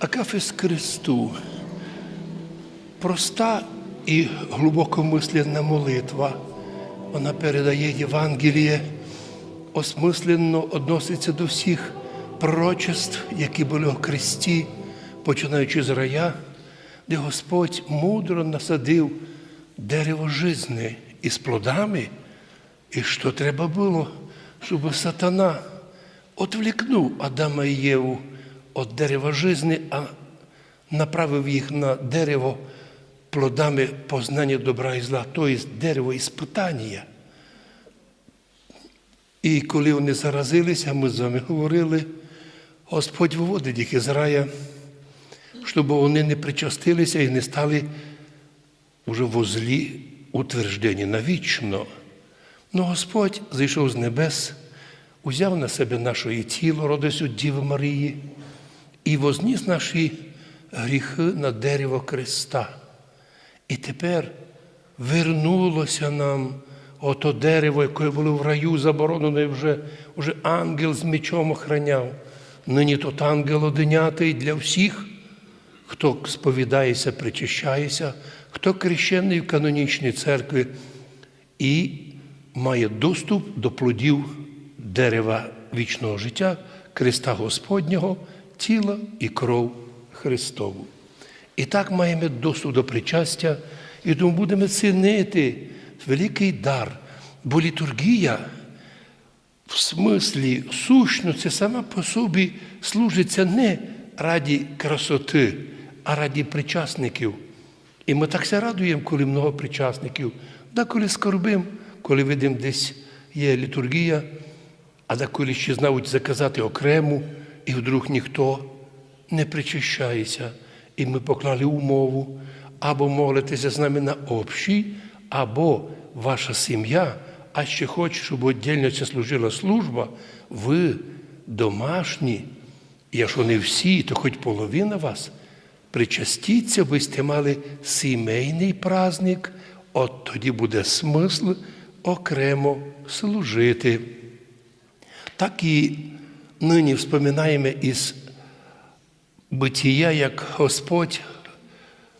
Акафіс Христу. Проста і глибокомисленна молитва. Вона передає Євангеліє, осмисленно відноситься до всіх пророчеств, які були у Христі, починаючи з рая, де Господь мудро насадив дерево жизни із плодами, і що треба було, щоб сатана отвлікнув Адама і Єву від дерева жизни, а направив їх на дерево плодами познання добра і зла, тобто дерево іспитання. І коли вони заразилися, ми з вами говорили, Господь виводить їх із рая, щоб вони не причастилися і не стали вже в злі утверждені навічно. Ну Господь зійшов з небес, узяв на себе наше тіло, родись у Діви Марії, і возніс наші гріхи на дерево Христа. І тепер вернулося нам ото дерево, яке було в раю заборонене, вже, вже ангел з мечом охраняв. Нині тот ангел одинятий для всіх, хто сповідається, причащається, хто крещений в канонічній церкві і має доступ до плодів дерева вічного життя, Христа Господнього, тіла і кров Христову. І так маємо доступ до причастя, і тому будемо цінити великий дар, бо літургія в смислі сущності сама по собі служиться не раді красоти, а раді причасників. І ми так ся радуємо, коли много причасників, да коли скорбим, коли видимо, десь є літургія, а да коли ще знають заказати окрему, і вдруг ніхто не причащається. І ми поклали умову, або молитеся з нами на общій, або ваша сім'я, а ще хоче, щоб віддільно це служила служба, ви домашні, якщо не всі, то хоч половина вас, причастіться, ви сте мали сімейний праздник, от тоді буде смисл окремо служити. Так і нині вспоминаємо із битія, як Господь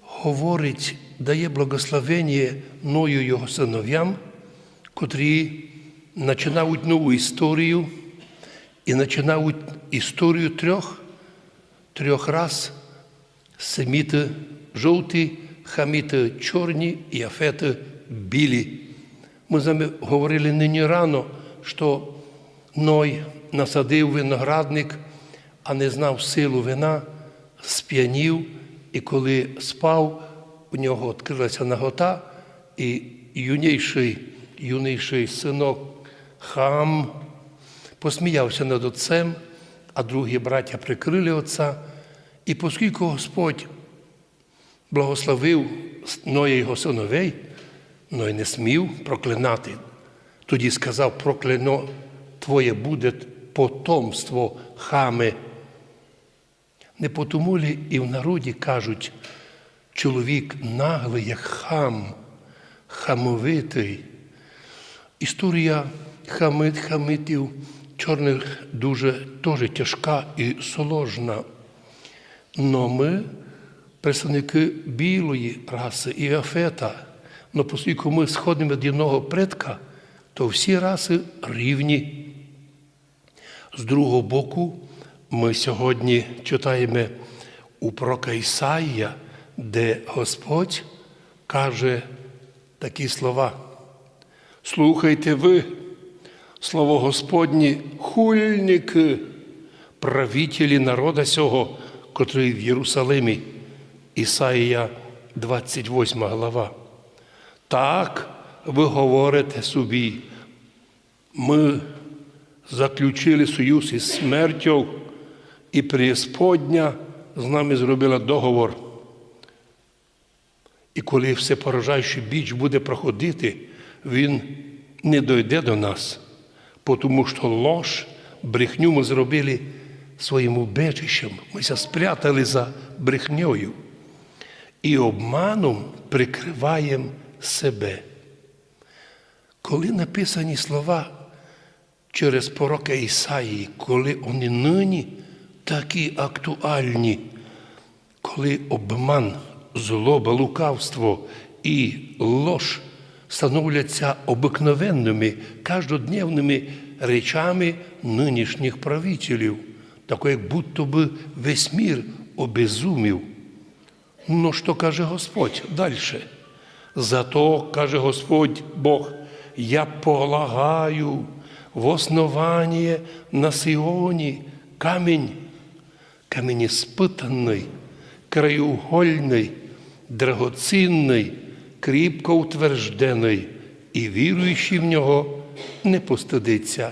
говорить, дає благословення мною його синов'ям, котрі починають нову історію і починають історію трьох, трьох раз семіти жовті, хаміти чорні і афети білі. Ми з вами говорили нині рано, що Ной насадив виноградник, а не знав силу вина, сп'янів, і коли спав, у нього відкрилася нагота, і юніший, юніший синок хам посміявся над отцем, а другі браття прикрили отця. І оскільки Господь благословив Ноя його синовей, Ной не смів проклинати. Тоді сказав, прокляно твоє буде потомство хами. Не потому лі і в народі кажуть, чоловік наглий, як хам, хамовитий. Історія хамит, хамитів чорних дуже теж тяжка і сложна. Но ми, представники білої раси і афета, но оскільки ми сходимо від одного предка, то всі раси рівні. З другого боку, ми сьогодні читаємо у пророка Ісаїя, де Господь каже такі слова. Слухайте ви, слово Господні, хульники, правителі народа сього, котрий в Єрусалимі, Ісаїя, 28 глава. Так ви говорите собі, ми заключили союз із смертю, і преісподня з нами зробила договор. І коли все поражаючий біч буде проходити, він не дойде до нас, тому що лож, брехню ми зробили своїм убежищем. Ми ся спрятали за брехньою і обманом прикриваємо себе. Коли написані слова через пророка Ісаїї, коли вони нині такі актуальні, коли обман, злоба, лукавство і лож становляться обикновенними, каждодневними речами нинішніх правителів, тако як будто би весь мір обезумів. Ну, що каже Господь далі? Зато, каже Господь Бог, я полагаю в основанні на Сіоні камінь, камінь іспитаний, краєугольний, драгоцінний, кріпко утверждений, і віруючий в нього не постидиться.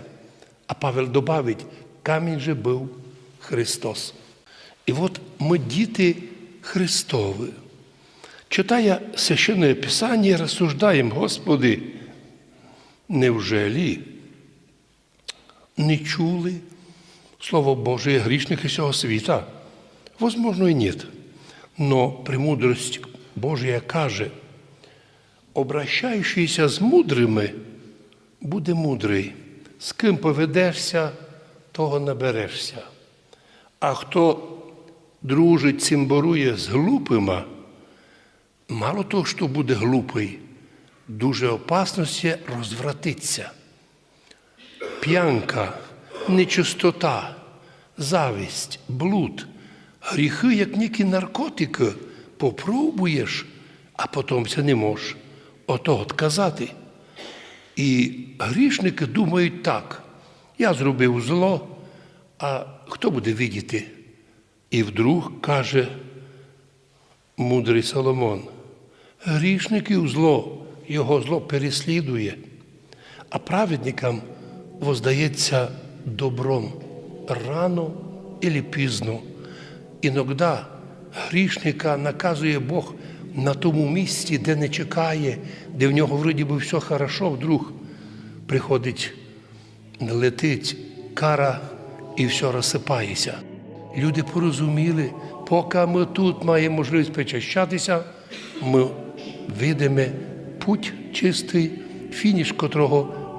А Павел добавить, камінь же був Христос. І от ми діти Христові. Читая священне Писання, розсуждаємо, Господи, невжелі не чули Слово Божие грішники цього світа? Возможно, і нет. Но премудрость Божия каже, обращаючийся з мудрими, буде мудрий. З ким поведешся, того наберешся. А хто дружить, цимборує з глупима, мало того, що буде глупий, дуже опасно ся розвратиться. П'янка, нечистота, завість, блуд, гріхи, як нікі наркотики, попробуєш, а потім це не можеш ото отказати. І грішники думають так, я зробив зло, а хто буде видіти? І вдруг каже мудрий Соломон, грішників зло, його зло переслідує, а праведникам воздається добром рано или пізно. Іноді грішника наказує Бог на тому місці, де не чекає, де в нього вроді би все хорошо, вдруг приходить, летить кара і все розсипається. Люди порозуміли, поки ми тут маємо можливість причащатися, ми видимо путь чистий, фініш котрого